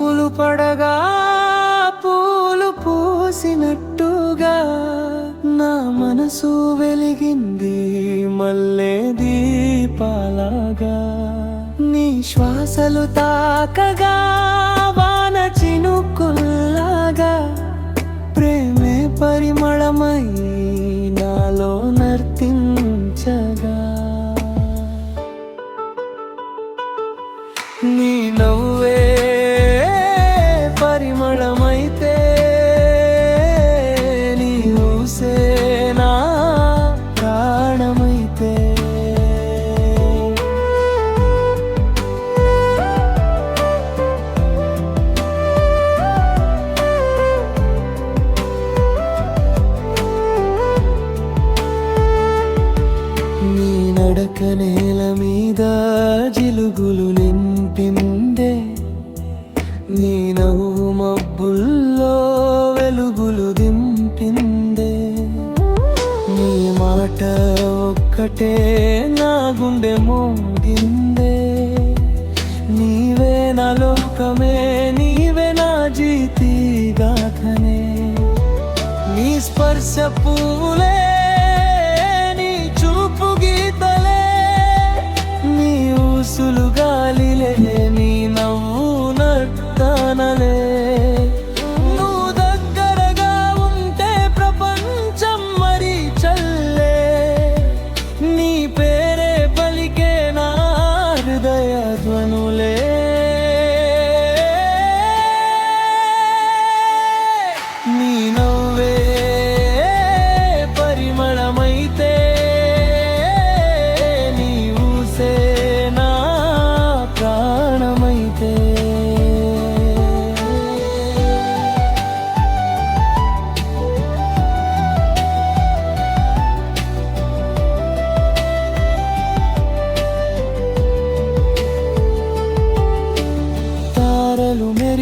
పూలు పడగా పూలు పూసినట్టుగా నా మనసు వెలిగింది మల్లె దీపాలాగా. నీ శ్వాసలు తాకగా నడక నేల మీద జిలుగులు నింపిందే. నీ నవ్వు మబ్బుల్లో వెలుగులు దింపిందే. నీ మాట ఒక్కటే నా గుండె మోగిందే. నీవే నా లోకమే నీవే నా జీతి గాథనే. నీ స్పర్శ పూలే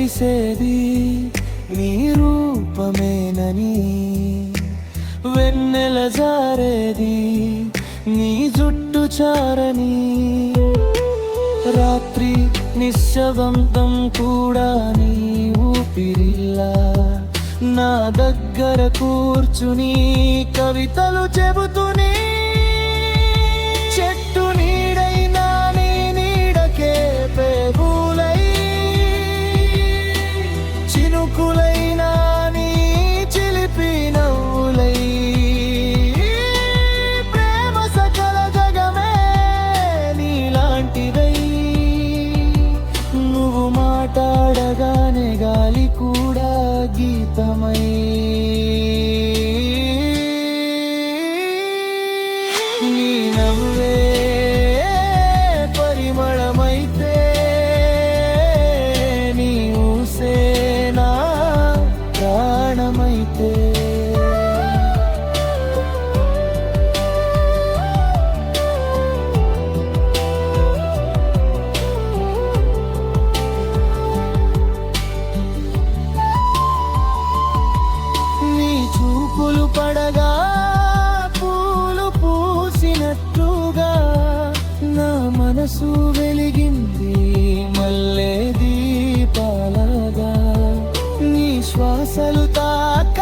మెరిసేది నీ రూపమేనని. వెన్నెల జారేది నీ జుట్టు చారని. రాత్రి నిశ్శబ్దం కూడా నీ ఊపిరిల్లా. నా దగ్గర కూర్చుని కవితలు చెబుతూనే గీతమై. నీ నవ్వే చూపులు పడగా పూలు పూసినట్టుగా నా మనసు వెలిగింది మల్లె దీపాలగా. నీ శ్వాసలు తాక